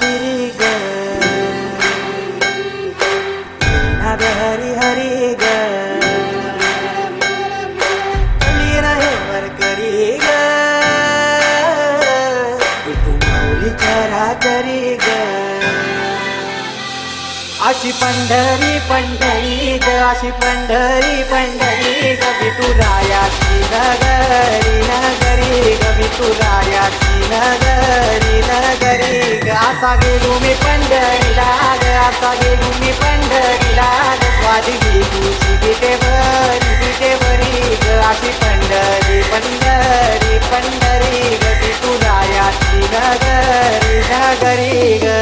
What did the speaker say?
तिरी ग हरी हरी ग. लीन हे वरकरी ग. चरा माऊली ग. अशी पंढरी पंढरी ग अशी पंढरी पंढरी गवी तुरायाची नगरी नगरी गवी तुरायाची नगरी नगरी ग. असा गेलो मी पंढरीला ग असा गेलो मी पंढरीला ग. स्वादी तुझी बिटे बरी बिटे बरी ग. अशी पंढरी पंढरी पंढरी गवी तुरायाची नगरी नगरी ग.